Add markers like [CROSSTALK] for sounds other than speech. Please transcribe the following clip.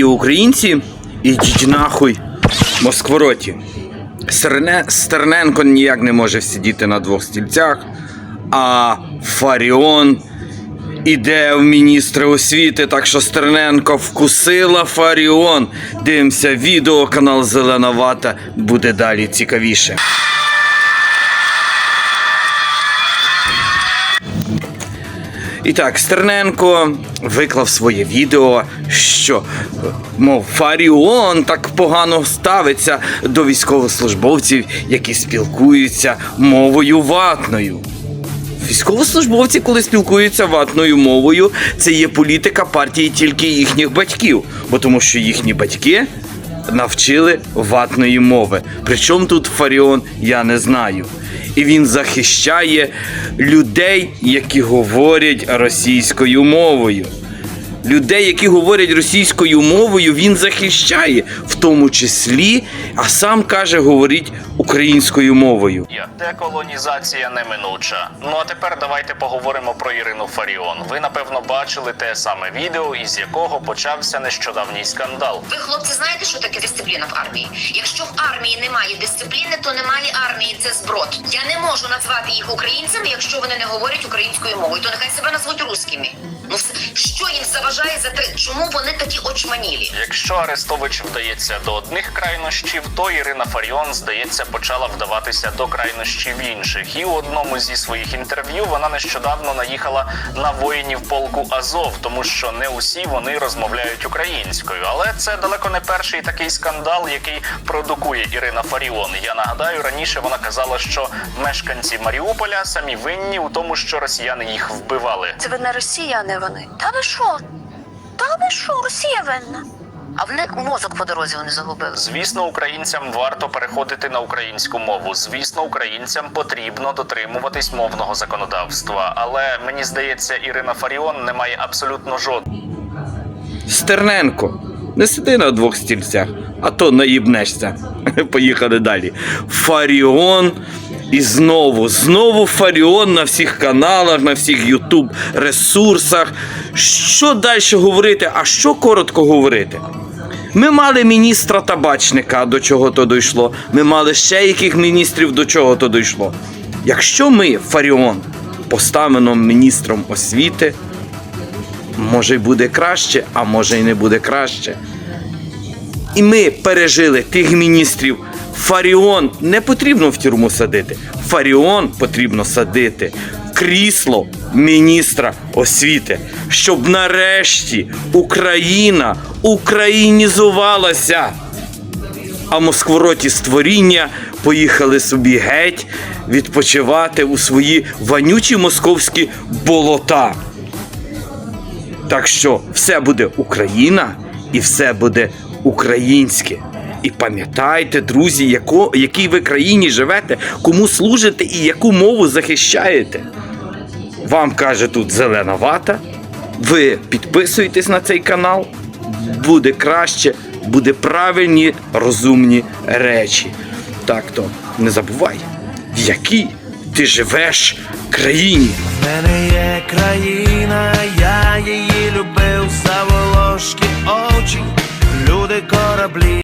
І українці, ідіть нахуй Москвороті. Стерне, Стерненко ніяк не може сидіти на двох стільцях, а Фаріон іде в міністри освіти, так що Стерненко вкусила Фаріон. Дивимося відео, канал Зелена Вата. Буде далі цікавіше. І так, Стерненко виклав своє відео, що, мов, Фаріон так погано ставиться до військовослужбовців, які спілкуються мовою ватною. Військовослужбовці, коли спілкуються ватною мовою, це є політика партії тільки їхніх батьків, бо тому що їхні батьки навчили ватної мови. Причому тут Фаріон, я не знаю. І він захищає людей, які говорять російською мовою. Людей, які говорять російською мовою, він захищає, в тому числі, а сам каже, говорить українською мовою. Деколонізація неминуча. Ну а тепер давайте поговоримо про Ірину Фаріон. Ви напевно бачили те саме відео, із якого почався нещодавній скандал. Ви, хлопці, знаєте, що таке дисципліна в армії? Якщо в армії немає дисципліни, то немає армії. Це зброд. Я не можу назвати їх українцями, якщо вони не говорять українською мовою. То нехай себе назвуть русскими. Ну все, що їм заважає за те, чому вони такі очманілі? Якщо Арестович вдається до одних крайнощів, то Ірина Фаріон, здається, почала вдаватися до крайнощів інших. І у одному зі своїх інтерв'ю вона нещодавно наїхала на воїнів полку Азов, тому що не усі вони розмовляють українською. Але це далеко не перший такий скандал, який продукує Ірина Фаріон. Я нагадаю, раніше вона казала, що мешканці Маріуполя самі винні у тому, що росіяни їх вбивали. Це а не вони. Та ви що? Та ви що, Росія винна? А в них мозок по дорозі вони загубили. Звісно, українцям варто переходити на українську мову. Звісно, українцям потрібно дотримуватись мовного законодавства. Але мені здається, Ірина Фаріон не має абсолютно жодного. Стерненко, не сиди на двох стільцях, а то наїбнешся. [LAUGHS] Поїхали далі. Фаріон. І знову, знову Фаріон на всіх каналах, на всіх Ютуб ресурсах. Що далі говорити? А що коротко говорити? Ми мали міністра табачника, до чого то дійшло. Ми мали ще яких міністрів, до чого то дійшло. Якщо ми, Фаріон, поставимо міністром освіти, може й буде краще, а може й не буде краще. І ми пережили тих міністрів. Фаріон не потрібно в тюрму садити. Фаріон потрібно садити крісло міністра освіти, щоб нарешті Україна українізувалася. А москвороті створіння поїхали собі геть відпочивати у свої вонючі московські болота. Так що все буде Україна і все буде українське. І пам'ятайте, друзі, яко, якій ви країні живете, кому служите і яку мову захищаєте. Вам каже тут зелена вата. Ви підписуєтесь на цей канал. Буде краще, буде правильні, розумні речі. Так то не забувай, в якій ти живеш країні. В мене є країна, я її любив, за волошки очі, люди кораблі.